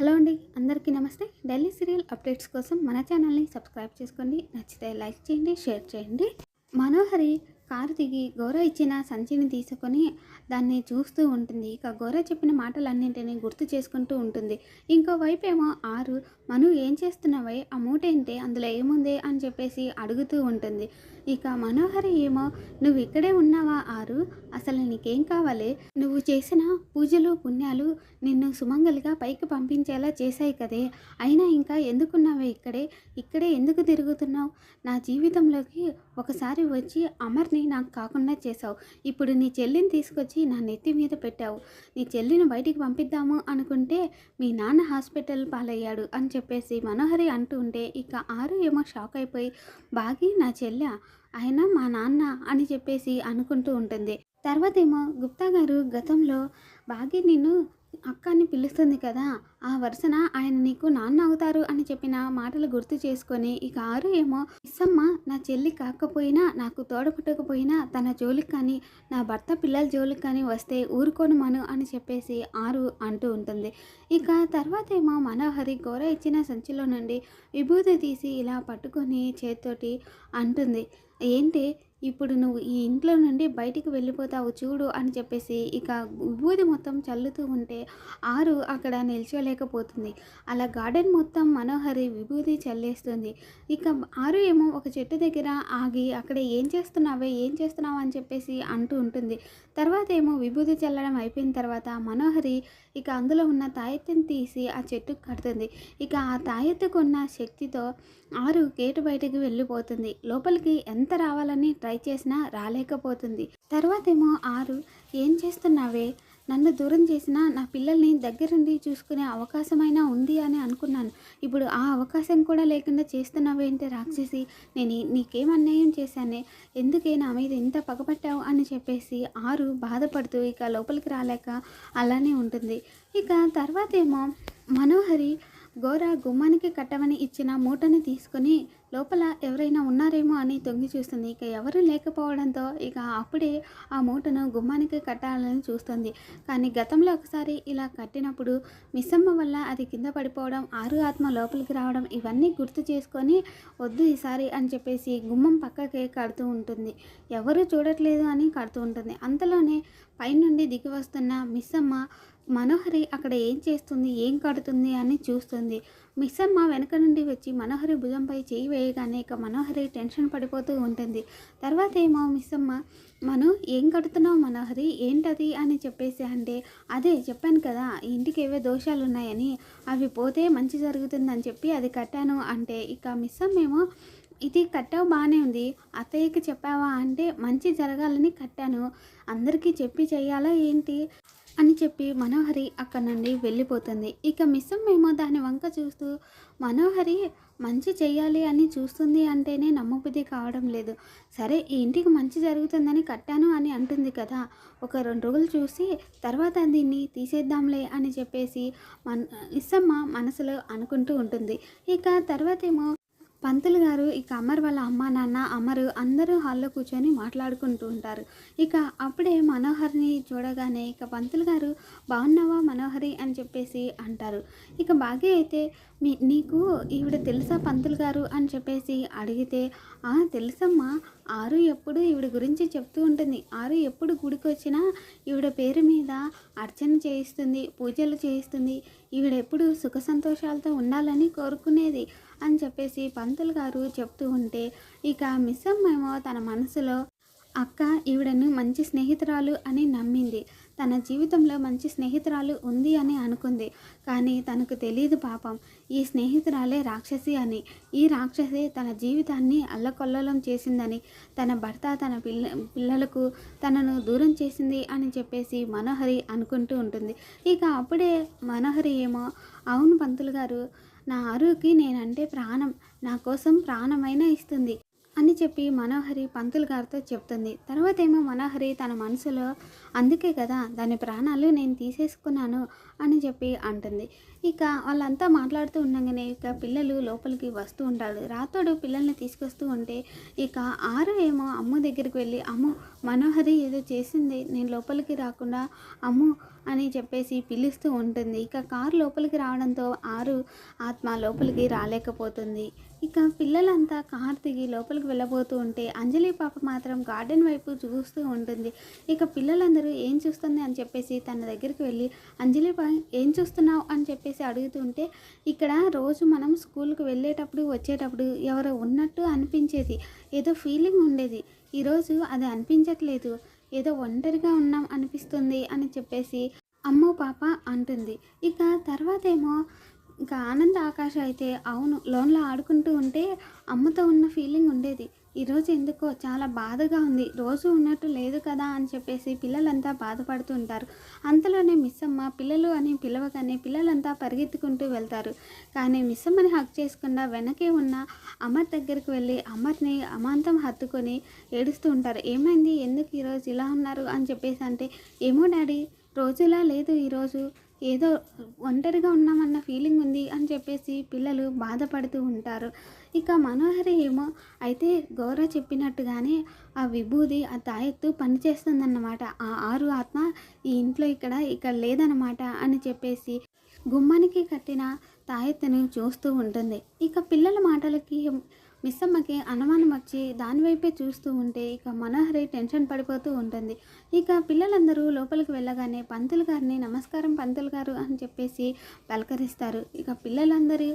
Hello అండి అందరికీ నమస్తే. ఢిల్లీ సీరియల్ అప్డేట్స్ కోసం మన ఛానల్ని సబ్స్క్రైబ్ చేసుకోండి. నచ్చితే లైక్ చేయండి షేర్ చేయండి. మనోహరి కారు దిగి గౌర ఇచ్చిన సంచిని తీసుకొని దాన్ని చూస్తూ ఉంటుంది. ఇక గౌర చెప్పిన మాటలన్నింటినీ గుర్తు చేసుకుంటూ ఉంటుంది. ఇంకోవైపు ఏమో ఆరు మను ఏం చేస్తున్నావే? ఆ మూట ఏంటి అందులో ఏముంది? అని చెప్పేసి అడుగుతూ ఉంటుంది. ఇక మనోహరి ఏమో నువ్వు ఇక్కడే ఉన్నావా ఆరు? అసలు నీకేం కావాలి? నువ్వు చేసిన పూజలు పుణ్యాలు నిన్ను సుమంగలిగా పైకి పంపించేలా చేశాయి కదే. అయినా ఇంకా ఎందుకున్నావే ఇక్కడే? ఇక్కడే ఎందుకు తిరుగుతున్నావు? నా జీవితంలోకి ఒకసారి వచ్చి అమర్ని నాకు కాకుండా చేశావు. ఇప్పుడు నీ చెల్లిని తీసుకొచ్చి నా నెత్తి మీద పెట్టావు. నీ చెల్లిని బయటికి పంపిద్దాము అనుకుంటే మీ నాన్న హాస్పిటల్ పాలయ్యాడు అని చెప్పేసి మనోహరి అంటూ ఉంటే ఇక ఆరు ఏమో షాక్ అయిపోయి బాగి నా చెల్లె ఆయన మా నాన్న అని చెప్పేసి అనుకుంటూ ఉంటుంది. తర్వాత ఏమో గుప్తా గారు గతంలో బాగి నిన్ను అక్కని పిలుస్తుంది కదా ఆ వరుసన ఆయన నీకు నాన్న అవుతారు అని చెప్పిన మాటలు గుర్తు చేసుకొని ఇక ఆరు ఏమో ఇస్సమ్మ నా చెల్లి కాకపోయినా నాకు తోడపుట్టకపోయినా తన జోలికి కానీ నా భర్త పిల్లల జోలికి కానీ వస్తే ఊరుకోను మను అని చెప్పేసి ఆరు అంటూ ఉంటుంది. ఇక తర్వాత ఏమో మనోహరి గోర ఇచ్చిన సంచిలో నుండి విభూతి తీసి ఇలా పట్టుకొని చేతితోటి అంటుంది. ఏంటి ఇప్పుడు నువ్వు ఈ ఇంట్లో నుండి బయటికి వెళ్ళిపోతావు చూడు అని చెప్పేసి ఇక విభూది మొత్తం చల్లుతూ ఉంటే ఆరు అక్కడ నిల్చోలేకపోతుంది. అలా గార్డెన్ మొత్తం మనోహరి విభూది చల్లేస్తుంది. ఇక ఆరు ఏమో ఒక చెట్టు దగ్గర ఆగి అక్కడ ఏం చేస్తున్నావే ఏం చేస్తున్నావు అని చెప్పేసి అంటూ ఉంటుంది. తర్వాత ఏమో విభూది చల్లడం అయిపోయిన తర్వాత మనోహరి ఇక అందులో ఉన్న తాయెత్తుని తీసి ఆ చెట్టుకు కడుతుంది. ఇక ఆ తాయెత్తుకున్న శక్తితో ఆరు గేటు బయటకు వెళ్ళిపోతుంది. లోపలికి ఎంత రావాలని ట్రై చేసినా రాలేకపోతుంది. తర్వాత ఏమో ఆరు ఏం చేస్తున్నావే? నన్ను దూరం చేసినా నా పిల్లల్ని దగ్గరుండి చూసుకునే అవకాశమైనా ఉంది అని అనుకున్నాను. ఇప్పుడు ఆ అవకాశం కూడా లేకుండా చేస్తున్నావేంటి రాక్షసి నేను నీకేం అన్యాయం చేశానే? ఎందుకే నా మీద ఇంత పగపట్టావు? అని చెప్పేసి ఆరు బాధపడుతూ ఇక లోపలికి రాలేక అలానే ఉంటుంది. ఇక తర్వాత ఏమో మనోహరి గోర గుమ్మానికి కట్టమని ఇచ్చిన మూటని తీసుకొని లోపల ఎవరైనా ఉన్నారేమో అని తొంగి చూస్తుంది. ఇక ఎవరు లేకపోవడంతో ఇక అప్పుడే ఆ మూటను గుమ్మానికి కట్టాలని చూస్తుంది. కానీ గతంలో ఒకసారి ఇలా కట్టినప్పుడు మిస్సమ్మ వల్ల అది కింద పడిపోవడం ఆరు ఆత్మ లోపలికి రావడం ఇవన్నీ గుర్తు చేసుకొని వద్దు ఈసారి అని చెప్పేసి గుమ్మం పక్కకే కడుతూ ఉంటుంది. ఎవరు చూడట్లేదు అని కడుతూ ఉంటుంది. అంతలోనే పైనుండి దిగి వస్తున్న మిస్సమ్మ మనోహరి అక్కడ ఏం చేస్తుంది ఏం కడుతుంది అని చూస్తుంది. మిస్సమ్మ వెనక నుండి వచ్చి మనోహరి భుజంపై చేయి వేయగానే ఇక మనోహరి టెన్షన్ పడిపోతూ ఉంటుంది. తర్వాత ఏమో మిస్సమ్మ మను ఏం కడుతున్నావు మనోహరి? ఏంటది? అని చెప్పేసి అంటే అదే చెప్పాను కదా ఇంటికి ఏవో దోషాలు ఉన్నాయని. అవి పోతే మంచి జరుగుతుందని చెప్పి అది కట్టాను అంటే ఇక మిస్సమ్మ ఏమో ఇది కట్టావు బాగానే ఉంది. అత్తయ్యకి చెప్పావా? అంటే మంచి జరగాలని కట్టాను. అందరికీ చెప్పి చేయాలా ఏంటి? అని చెప్పి మనోహరి అక్కడ నుండి వెళ్ళిపోతుంది. ఇక మిస్సం ఏమో దాని వంక చూస్తూ మనోహరి మంచి చేయాలి అని చూస్తుంది అంటేనే నమ్మబుద్ధి కావడం లేదు. సరే ఈ ఇంటికి మంచి జరుగుతుందని కట్టాను అని అంటుంది కదా. ఒక రెండు రోజులు చూసి తర్వాత దీన్ని తీసేద్దాంలే అని చెప్పేసి మన ఇస్సమ్మ మనసులో అనుకుంటూ ఉంటుంది. ఇక తర్వాత ఏమో పంతులు గారు ఇక అమర్ వాళ్ళ అమ్మ నాన్న అమరు అందరూ హాల్లో కూర్చొని మాట్లాడుకుంటూ ఉంటారు. ఇక అప్పుడే మనోహర్ని చూడగానే ఇక పంతులు గారు బాగున్నావా మనోహరి? అని చెప్పేసి అంటారు. ఇక బాగా అయితే మీ నీకు ఈవిడ తెలుసా పంతులు గారు? అని చెప్పేసి అడిగితే తెలుసమ్మా. ఆరు ఎప్పుడు ఈవిడ గురించి చెప్తూ ఉంటుంది. ఆరు ఎప్పుడు గుడికి వచ్చినా ఈవిడ పేరు మీద అర్చన చేయిస్తుంది పూజలు చేయిస్తుంది. ఈవిడ ఎప్పుడు సుఖ సంతోషాలతో ఉండాలని కోరుకునేది. అని చెప్పేసి పంతులు గారు చెప్తూ ఉంటే ఇక మిస్సమ్మేమో తన మనసులో అక్క ఈవిడను మంచి స్నేహితురాలు అని నమ్మింది. తన జీవితంలో మంచి స్నేహితురాలు ఉంది అని అనుకుంది. కానీ తనకు తెలియదు పాపం. ఈ స్నేహితురాలే రాక్షసి అని. ఈ రాక్షసి తన జీవితాన్ని అల్లకొల్లలం చేసిందని. తన భర్త తన పిల్ల పిల్లలకు తనను దూరం చేసింది అని చెప్పేసి మనోహరి అనుకుంటూ ఉంటుంది. ఇక అప్పుడే మనోహరి ఏమో అవును పంతులు గారు నా ఆరుకి నేనంటే ప్రాణం. నా కోసం ప్రాణమైనా ఇస్తుంది అని చెప్పి మనోహరి పంతులు గారితో చెప్తుంది. తర్వాత ఏమో మనోహరి తన మనసులో అందుకే కదా దాని ప్రాణాలు నేను తీసేసుకున్నాను అని చెప్పి అంటుంది. ఇక వాళ్ళంతా మాట్లాడుతూ ఉండగానే ఇక పిల్లలు లోపలికి వస్తూ ఉంటాడు రాతోడు పిల్లల్ని తీసుకొస్తూ ఉంటే ఇక ఆరు ఏమో అమ్మ దగ్గరికి వెళ్ళి అమ్ము మనోహరి ఏదో చేసింది నేను లోపలికి రాకుండా అమ్ము అని చెప్పేసి పిలుస్తూ ఉంటుంది. ఇక కారు లోపలికి రావడంతో ఆరు ఆత్మ లోపలికి రాలేకపోతుంది. ఇక పిల్లలంతా కార్ దిగి లోపలికి వెళ్ళబోతూ ఉంటే అంజలి పాప మాత్రం గార్డెన్ వైపు చూస్తూ ఉంటుంది. ఇక పిల్లలందరూ ఏం చూస్తుంది అని చెప్పేసి తన దగ్గరికి వెళ్ళి అంజలి ఏం చూస్తున్నావు? అని చెప్పేసి అడుగుతుంటే ఇక్కడ రోజు మనం స్కూల్కి వెళ్ళేటప్పుడు వచ్చేటప్పుడు ఎవరో ఉన్నట్టు అనిపించేది. ఏదో ఫీలింగ్ ఉండేది. ఈరోజు అది అనిపించట్లేదు. ఏదో ఒంటరిగా ఉన్నాం అనిపిస్తుంది అని చెప్పేసి అమ్మో పాప అంటుంది. ఇక తర్వాత ఏమో ఇంకా ఆనంద ఆకాశ అయితే అవును లోన్లో ఆడుకుంటూ ఉంటే అమ్మతో ఉన్న ఫీలింగ్ ఉండేది. ఈరోజు ఎందుకో చాలా బాధగా ఉంది. రోజు ఉన్నట్టు లేదు కదా అని చెప్పేసి పిల్లలంతా బాధపడుతూ ఉంటారు. అంతలోనే మిస్సమ్మ పిల్లలు అని పిలవగానే పిల్లలంతా పరిగెత్తుకుంటూ వెళ్తారు. కానీ మిస్సమ్మని హక్ చేసుకుండా వెనకే ఉన్న అమర్ దగ్గరికి వెళ్ళి అమర్ని అమాంతం హత్తుకొని ఏడుస్తూ ఉంటారు. ఏమైంది? ఎందుకు ఈరోజు ఇలా ఉన్నారు? అని చెప్పేసి అంటే ఏమో డాడీ రోజులా లేదు ఈరోజు ఏదో ఒంటరిగా ఉన్నామన్న ఫీలింగ్ ఉంది అని చెప్పేసి పిల్లలు బాధపడుతూ ఉంటారు. ఇక మనోహరి ఏమో అయితే గౌరవ చెప్పినట్టుగానే ఆ విభూది ఆ తాయెత్తు పనిచేస్తుందన్నమాట ఆ ఆరు ఆత్మ ఈ ఇంట్లో ఇక్కడ ఇక్కడ లేదన్నమాట అని చెప్పేసి గుమ్మానికి కట్టిన తాయెత్తును చూస్తూ ఉంటుంది. ఇక పిల్లల మాటలకి మిస్సమ్మకి అనుమానం వచ్చి దాని వైపే చూస్తూ ఉంటే ఇక మనోహరి టెన్షన్ పడిపోతూ ఉంటుంది. ఇక పిల్లలందరూ లోపలికి వెళ్ళగానే పంతులు గారిని నమస్కారం పంతులు గారు అని చెప్పేసి పలకరిస్తారు. ఇక పిల్లలందరూ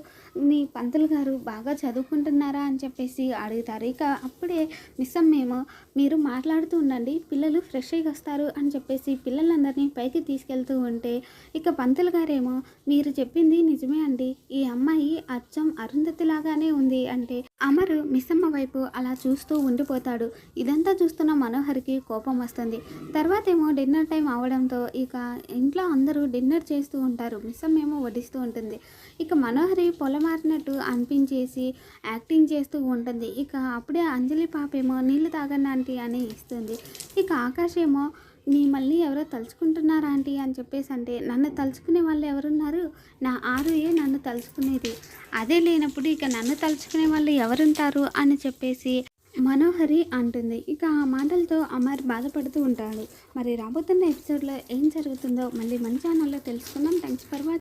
నీ పంతులు గారు బాగా చదువుకుంటున్నారా అని చెప్పేసి అడుగుతారు. ఇక అప్పుడే మిస్సమ్మ ఏమో మీరు మాట్లాడుతూ ఉండండి పిల్లలు ఫ్రెష్ అయ్యి వస్తారు అని చెప్పేసి పిల్లలందరినీ పైకి తీసుకెళ్తూ ఉంటే ఇక పంతులు గారేమో మీరు చెప్పింది నిజమే అండి. ఈ అమ్మాయి అచ్చం అరుంధతి లాగానే ఉంది అంటే అమరు మిస్సమ్మ వైపు అలా చూస్తూ ఉండిపోతాడు. ఇదంతా చూస్తున్న మనోహర్కి కోపం వస్తుంది. తర్వాత ఏమో డిన్నర్ టైం అవడంతో ఇక ఇంట్లో అందరూ డిన్నర్ చేస్తూ ఉంటారు. మిస్సమ్మ ఏమో వడ్డిస్తూ ఉంటుంది. ఇక మనోహరి పొలమారినట్టు అనిపించేసి యాక్టింగ్ చేస్తూ ఉంటుంది. ఇక అప్పుడే అంజలి పాప ఏమో నీళ్ళు తాగండి అని ఇస్తుంది. ఇక ఆకాశ్ ఏమో మిమ్మల్ని మళ్ళీ ఎవరో తలుచుకుంటున్నారా ఆంటీ అని చెప్పేసి అంటే నన్ను తలుచుకునే వాళ్ళు ఎవరున్నారు? నా ఆరుయే నన్ను తలుచుకునేది. అదే లేనప్పుడు ఇక నన్ను తలుచుకునే వాళ్ళు ఎవరుంటారు? అని చెప్పేసి మనోహరి అంటుంది. ఇక ఆ మాటలతో అమర్ బాధపడుతూ ఉంటాడు. మరి రాబోతున్న ఎపిసోడ్లో ఏం జరుగుతుందో మళ్ళీ మన ఛానల్లో తెలుసుకుందాం. Thanks for watching